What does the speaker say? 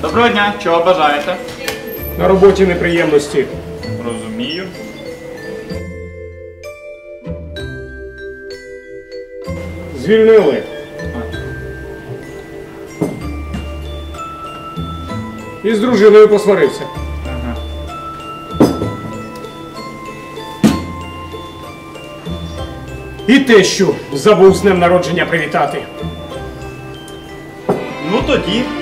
Доброго дня, чого бажаєте? На роботі неприємності. Розумію. Звільнили. І з дружиною посварився. Ага. І тещу забув з днем народження привітати. no Todi